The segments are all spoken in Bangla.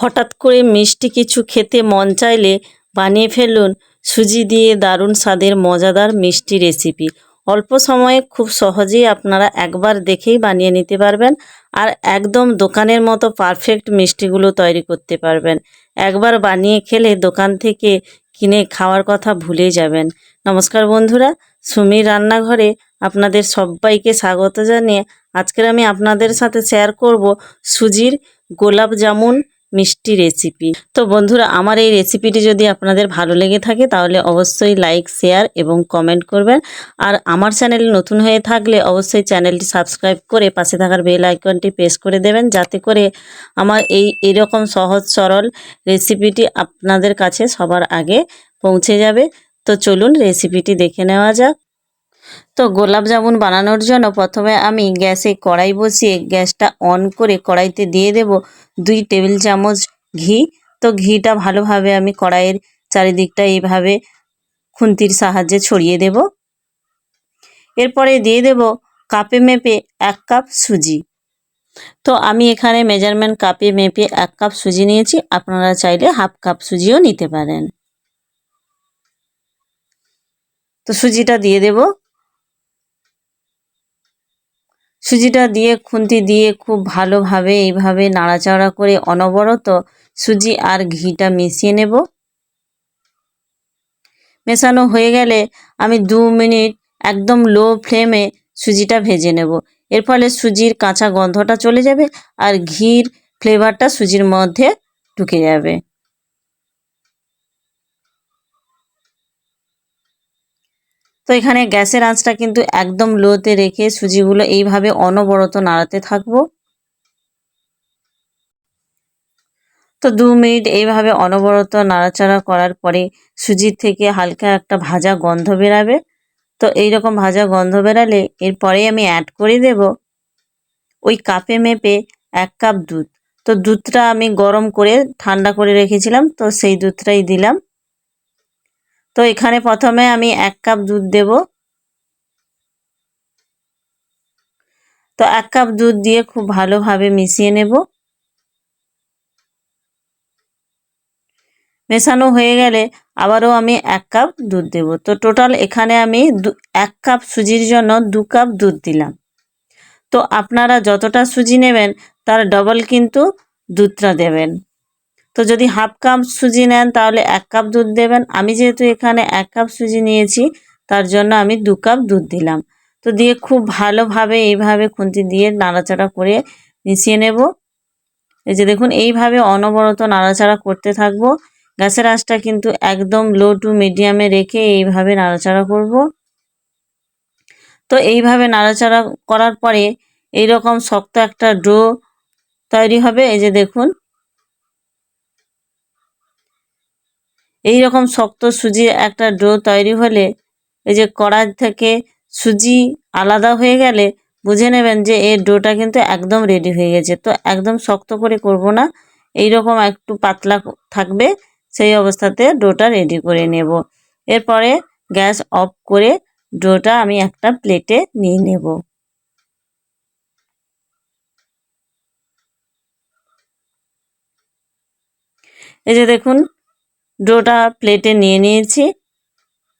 হঠাৎ করে মিষ্টি কিছু খেতে মন চাইলে বানিয়ে ফেলুন। সুজি দিয়ে দারুণ স্বাদের, মজাদার মিষ্টি রেসিপি। অল্প সময়ে খুব সহজেই আপনারা একবার দেখেই বানিয়ে নিতে পারবেন আর একদম দোকানের মতো পারফেক্ট মিষ্টিগুলো তৈরি করতে পারবেন। একবার বানিয়ে খেলে দোকান থেকে কিনে খাওয়ার কথা ভুলে যাবেন। নমস্কার বন্ধুরা, সুমির রান্নাঘরে আপনাদের সবাইকে স্বাগত জানিয়ে আজকের আমি আপনাদের সাথে শেয়ার করব সুজির গোলাপ জামুন মিষ্টি রেসিপি তো বন্ধুরা, আমার এই রেসিপিটি যদি আপনাদের ভালো লেগে থাকে, তাহলে অবশ্যই লাইক শেয়ার এবং কমেন্ট করবেন। আর আমার চ্যানেল নতুন হয়ে থাকলে অবশ্যই চ্যানেলটি সাবস্ক্রাইব করে পাশে থাকার বেল আইকনটি প্রেস করে দেবেন, যাতে করে আমার এই এরকম সহজ সরল রেসিপিটি আপনাদের কাছে সবার আগে পৌঁছে যাবে। তো চলুন রেসিপিটি দেখে নেওয়া যাক। তো গোলাপ জামুন বানানোর জন্য প্রথমে আমি গ্যাসে কড়াই বসিয়ে গ্যাসটা অন করে কড়াইতে দিয়ে দেব দুই টেবিল চামচ ঘি। তো ঘিটা ভালোভাবে আমি কড়াইয়ের চারিদিকটা এইভাবে খুন্তির সাহায্যে ছড়িয়ে দেব। এরপরে দিয়ে দেব কাপে মেপে এক কাপ সুজি। তো আমি এখানে মেজারমেন্ট কাপে মেপে এক কাপ সুজি নিয়েছি, আপনারা চাইলে হাফ কাপ সুজিও নিতে পারেন। তো সুজিটা দিয়ে দেবো। সুজিটা দিয়ে, খুন্তি দিয়ে খুব ভালোভাবে এইভাবে নাড়াচাড়া করে অনবরত সুজি আর ঘিটা মিশিয়ে নেব। মেশানো হয়ে গেলে আমি দু মিনিট একদম লো ফ্লেমে সুজিটা ভেজে নেব। এর ফলে সুজির কাঁচা গন্ধটা চলে যাবে আর ঘির ফ্লেভারটা সুজির মধ্যে ঢুকে যাবে। তো এখানে গ্যাসের আঁচটা কিন্তু একদম লোতে রেখে সুজিগুলো এইভাবে অনবরত নাড়াতে থাকব। তো দু মিনিট এইভাবে অনবরত নাড়াচাড়া করার পরে সুজির থেকে হালকা একটা ভাজা গন্ধ বেরাবে। তো এই রকম ভাজা গন্ধ বেরালে এরপরে আমি অ্যাড করে দেব ওই কাপে মেপে এক কাপ দুধ। তো দুধটা আমি গরম করে ঠান্ডা করে রেখেছিলাম, তো সেই দুধটাই দিলাম। তো এখানে প্রথমে আমি এক কাপ দুধ দেব। তো এক কাপ দুধ দিয়ে খুব ভালোভাবে মিশিয়ে নেব। মেশানো হয়ে গেলে আবারও আমি এক কাপ দুধ দেব। তো টোটাল এখানে আমি এক কাপ সুজির জন্য দু কাপ দুধ দিলাম। তো আপনারা যতটা সুজি নেবেন, তার ডবল কিন্তু দুধটা দেবেন। তো যদি হাফ কাপ সুজি নেন, তাহলে এক কাপ দুধ দেবেন। আমি যেহেতু এখানে এক কাপ সুজি নিয়েছি, তার জন্য আমি দু কাপ দুধ দিলাম। তো দিয়ে খুব ভালোভাবে এইভাবে খুন্তি দিয়ে নাড়াচাড়া করে মিশিয়ে নেব। এই যে দেখুন, এইভাবে অনবরত নাড়াচাড়া করতে থাকব। গ্যাসের আঁচটা কিন্তু একদম লো টু মিডিয়ামে রেখে এইভাবে নাড়াচাড়া করব। তো এইভাবে নাড়াচাড়া করার পরে এইরকম শক্ত একটা ডো তৈরি হবে। এই যে দেখুন এই রকম শক্ত সুজির একটা ডো তৈরি হলে এই যে কড়াই থেকে সুজি আলাদা হয়ে গেলে বুঝে নেবেন যে এর ডোটা কিন্তু একদম রেডি হয়ে গেছে। তো একদম শক্ত করে করব না এই রকম একটু পাতলা থাকবে, সেই অবস্থাতে ডোটা রেডি করে নেব। এরপরে গ্যাস অফ করে ডোটা আমি একটা প্লেটে নিয়ে নেব। এই যে দেখুন ডোটা প্লেটে নিয়ে নিয়েছি।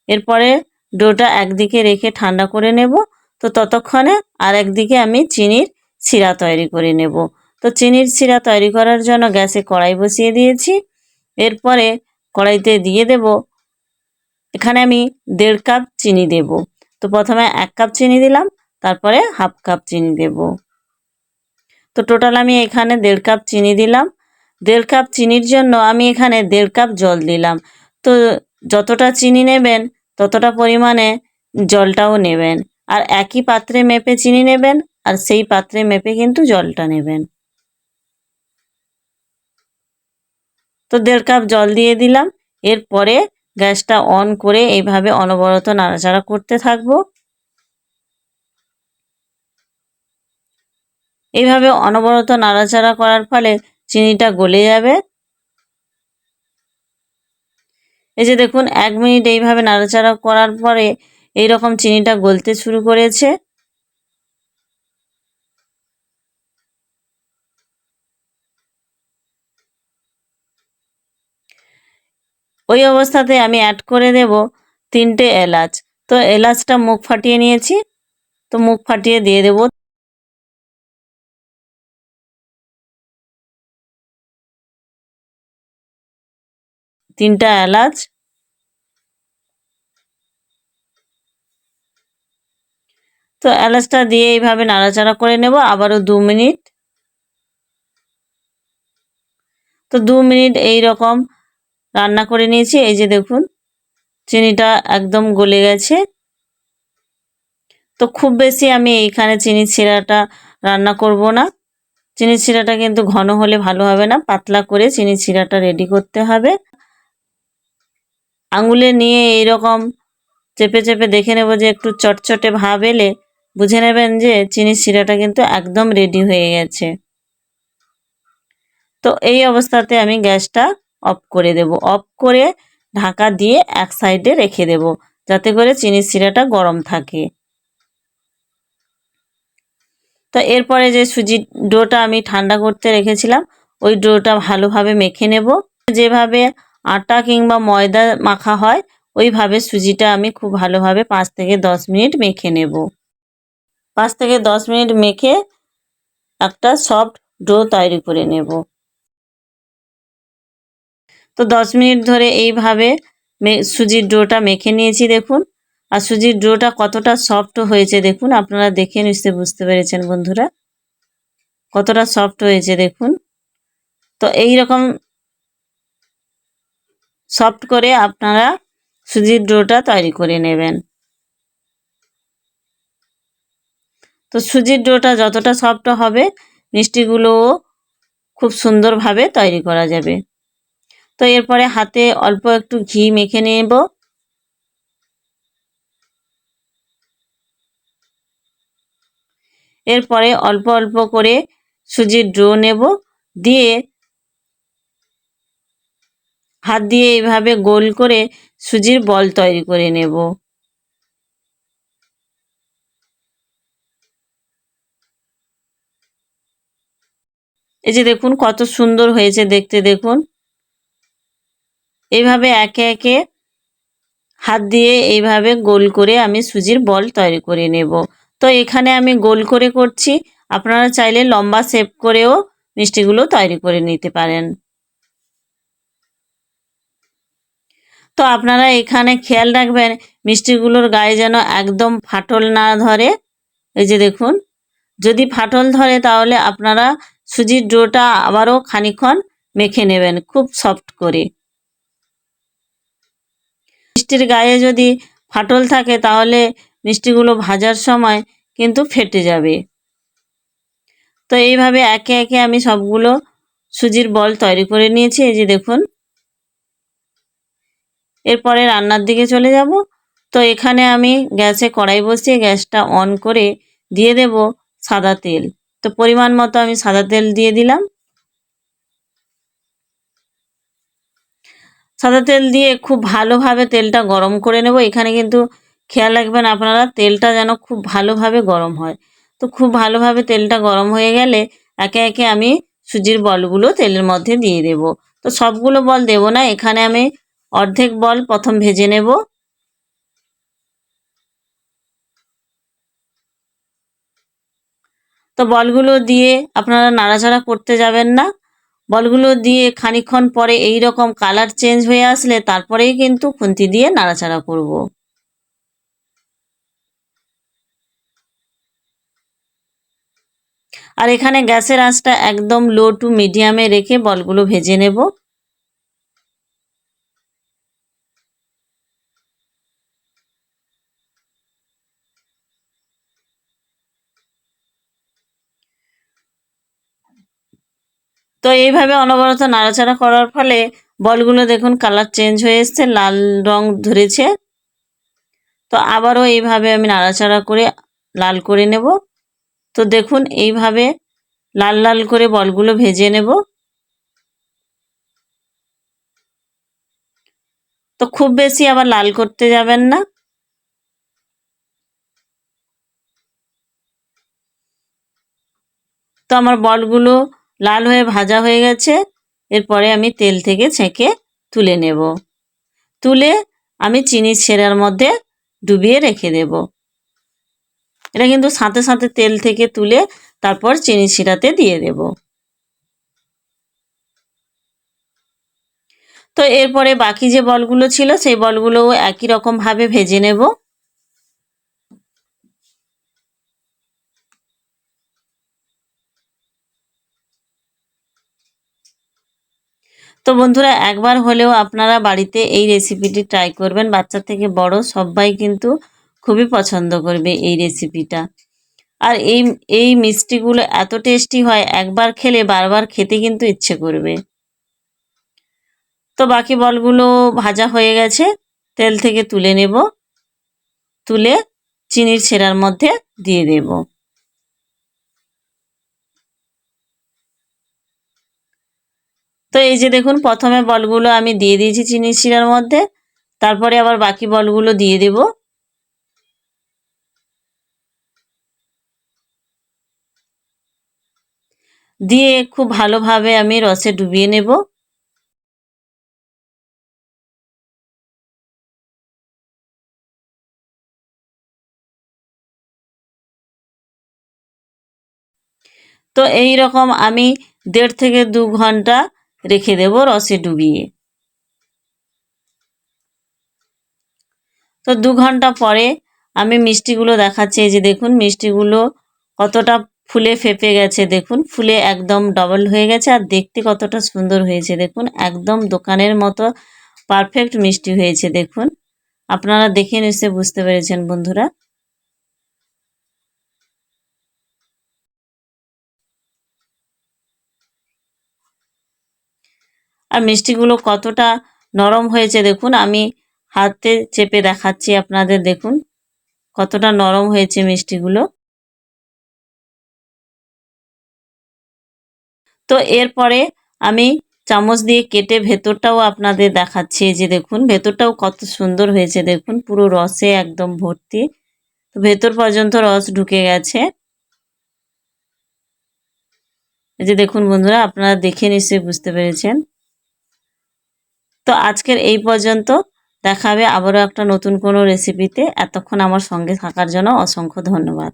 এরপরে ডোটা একদিকে রেখে ঠান্ডা করে নেব। তো ততক্ষণে আর একদিকে আমি চিনির শিরা তৈরি করে নেব। তো চিনির শিরা তৈরি করার জন্য গ্যাসে কড়াই বসিয়ে দিয়েছি। এরপরে কড়াইতে দিয়ে দেব, এখানে আমি দেড় কাপ চিনি দেব। তো প্রথমে এক কাপ চিনি দিলাম, তারপরে হাফ কাপ চিনি দেব। তো টোটাল আমি এখানে দেড় কাপ চিনি দিলাম। দেড় কাপ চিনির জন্য আমি এখানে দেড় কাপ জল দিলাম। তো যতটা চিনি নেবেন, ততটা পরিমাণে জলটাও নেবেন। আর একই পাত্রে মেপে চিনি নেবেন, আর সেই পাত্রে মেপে কিন্তু জলটা নেবেন। তো দেড় কাপ জল দিয়ে দিলাম। এরপরে গ্যাসটা অন করে এইভাবে অনবরত নাড়াচাড়া করতে থাকব। এইভাবে অনবরত নাড়াচাড়া করার ফলে চিনিটা গলে যাবে। এই যে দেখুন, এক মিনিট এইভাবে নাড়াচাড়া করার পরে এই রকম চিনিটা গলতে শুরু করেছে। ওই অবস্থাতে আমি অ্যাড করে দেব তিনটে এলাচ। তো এলাচটা মুখ ফাটিয়ে নিয়েছি। তো মুখ ফাটিয়ে দিয়ে দেব। তিনটা এলাচ। তো এলাচটা দিয়ে এইভাবে নাড়াচাড়া করে নেব, আবারও দু মিনিট। তো দু মিনিট এই রকম রান্না করে নিয়েছি, এই যে দেখুন, চিনিটা একদম গলে গেছে। তো খুব বেশি আমি এইখানে চিনি শিরাটা রান্না করব না। চিনি শিরাটা কিন্তু ঘন হলে ভালো হবে না, পাতলা করে চিনি শিরাটা রেডি করতে হবে। আঙুলে নিয়ে এই রকম চেপে চেপে দেখে নেব যে একটু চটচটে ভাব এলে বুঝে নেবেন যে চিনির শিরাটা কিন্তু একদম রেডি হয়ে গেছে। তো এই অবস্থাতে আমি গ্যাসটা অফ করে দেব। অফ করে ঢাকা দিয়ে এক সাইডে রেখে দেব যাতে করে চিনির শিরাটা গরম থাকে। তো এরপরে যে সুজি ডোটা আমি ঠান্ডা করতে রেখেছিলাম, ওই ডোটা ভালোভাবে মেখে নেব। যেভাবে আটা কিংবা ময়দা মাখা হয়, ওইভাবে সুজিটা আমি খুব ভালোভাবে পাঁচ থেকে দশ মিনিট মেখে নেব। পাঁচ থেকে দশ মিনিট মেখে একটা সফট ডো তৈরি করে নেব। তো দশ মিনিট ধরে এইভাবে সুজির ডোটা মেখে নিয়েছি দেখুন। আর সুজির ডোটা কতটা সফট হয়েছে দেখুন, আপনারা দেখে নিশ্চয়ই বুঝতে পেরেছেন বন্ধুরা। কতটা সফট হয়েছে দেখুন। তো এই রকম সফট করে আপনারা সুজির ডোটা তৈরি করে নেবেন। তো সুজির ডোটা যতটা সফট হবে, মিষ্টিগুলোও খুব সুন্দরভাবে তৈরি করা যাবে। তো এরপরে হাতে অল্প একটু ঘি মেখে নেব। এরপরে অল্প অল্প করে সুজির ডো নেব। দিয়ে হাত দিয়ে এইভাবে গোল করে সুজির বল তৈরি করে নেব। এই যে দেখুন কত সুন্দর হয়েছে দেখতে দেখুন। এইভাবে একে একে হাত দিয়ে এইভাবে গোল করে আমি সুজির বল তৈরি করে নেব। তো এখানে আমি গোল করে করছি। আপনারা চাইলে লম্বা শেপ করেও মিষ্টিগুলো তৈরি করে নিতে পারেন। তো আপনারা এখানে খেয়াল রাখবেন, মিষ্টিগুলোর গায়ে যেন একদম ফাটল না ধরে। এই যে দেখুন, যদি ফাটল ধরে তাহলে আপনারা সুজির ডোটা আবারও খানিক্ষণ মেখে নেবেন খুব সফট করে। মিষ্টির গায়ে যদি ফাটল থাকে তাহলে মিষ্টিগুলো ভাজার সময় কিন্তু ফেটে যাবে। তো এইভাবে একে একে আমি সবগুলো সুজির বল তৈরি করে নিয়েছি। এই যে দেখুন এরপরে রান্নার দিকে চলে যাব। তো এখানে আমি গ্যাসে কড়াই বসিয়ে গ্যাসটা অন করে দিয়ে দেব সাদা তেল। তো পরিমাণ মতো আমি সাদা তেল দিয়ে দিলাম। সাদা তেল দিয়ে খুব ভালোভাবে তেলটা গরম করে নেব। এখানে কিন্তু খেয়াল রাখবেন আপনারা, তেলটা যেন খুব ভালোভাবে গরম হয়। তো খুব ভালোভাবে তেলটা গরম হয়ে গেলে একে একে আমি সুজির বলগুলো তেলের মধ্যে দিয়ে দেব। তো সবগুলো বল দেব না, এখানে আমি অর্ধেক বল প্রথম ভেজে নেব। তো বলগুলো দিয়ে আপনারা নাড়াচাড়া করতে যাবেন না। বলগুলো দিয়ে খানিক্ষণ পরে এই রকম কালার চেঞ্জ হয়ে আসলে তারপরেই কিন্তু খুন্তি দিয়ে নাড়াচাড়া করব। আর এখানে গ্যাসের আঁচটা একদম লো টু মিডিয়ামে রেখে বলগুলো ভেজে নেব। তো এইভাবে অনবরত নাড়াচাড়া করার ফলে বলগুলো দেখুন কালার চেঞ্জ হয়ে এসছে, লাল রং ধরেছে। তো আবারও এইভাবে আমি নাড়াচাড়া করে লাল করে নেব। তো দেখুন এইভাবে লাল লাল করে বলগুলো ভেজে নেব। তো খুব বেশি আবার লাল করতে যাবেন না। তো আমার বলগুলো লাল হয়ে ভাজা হয়ে গেছে। এরপরে আমি তেল থেকে ছেঁকে তুলে নেব। তুলে আমি চিনির ছেঁড়ার মধ্যে ডুবিয়ে রেখে দেব। এটা কিন্তু সাথে সাথে তেল থেকে তুলে তারপর চিনি শিরাতে দিয়ে দেব। তো এরপরে বাকি যে বলগুলো ছিল, সেই বলগুলোও একই রকমভাবে ভেজে নেব। তো বন্ধুরা, একবার হলেও আপনারা বাড়িতে এই রেসিপিটি ট্রাই করবেন। বাচ্চা থেকে বড় সবাই কিন্তু খুবই পছন্দ করবে এই রেসিপিটা আর এই এই মিষ্টিগুলো এত টেস্টি হয়, একবার খেলে বারবার খেতে কিন্তু ইচ্ছে করবে। তো বাকি বলগুলো ভাজা হয়ে গেছে, তেল থেকে তুলে নেব। তুলে চিনির ছেঁড়ার মধ্যে দিয়ে দেব। তো এই যে দেখুন, প্রথমে বলগুলো আমি দিয়ে দিয়েছি চিনির শিরার মধ্যে, তারপরে আবার বাকি বলগুলো দিয়ে দেব। দিয়ে খুব ভালোভাবে আমি রসে ডুবিয়ে নেব। তো এই রকম আমি দেড় থেকে দু ঘণ্টা রেখে দেব রসে ডুবিয়ে। তো দু ঘণ্টা পরে আমি মিষ্টিগুলো দেখাচ্ছি যে দেখুন মিষ্টিগুলো কতটা ফুলে ফেপে গেছে, দেখুন ফুলে একদম ডবল হয়ে গেছে আর দেখতে কতটা সুন্দর হয়েছে, দেখুন একদম দোকানের মতো পারফেক্ট মিষ্টি হয়েছে, দেখুন। আপনারা দেখে নিশ্চয় বুঝতে পেরেছেন, বন্ধুরা। আর মিষ্টিগুলো কতটা নরম হয়েছে দেখুন, আমি হাতে চেপে দেখাচ্ছি আপনাদের, দেখুন। কতটা নরম হয়েছে মিষ্টিগুলো। তো এরপরে আমি চামচ দিয়ে কেটে ভেতরটাও আপনাদের দেখাচ্ছি যে দেখুন, ভেতরটাও কত সুন্দর হয়েছে, দেখুন, পুরো রসে একদম ভর্তি। তো ভেতর পর্যন্ত রস ঢুকে গেছে। এই যে দেখুন বন্ধুরা, আপনারা দেখে নিশ্চয়ই বুঝতে পেরেছেন। তো আজকের এই পর্যন্ত। দেখাবে আবারও একটা নতুন কোনো রেসিপিতে এতক্ষণ আমার সঙ্গে থাকার জন্য অসংখ্য ধন্যবাদ।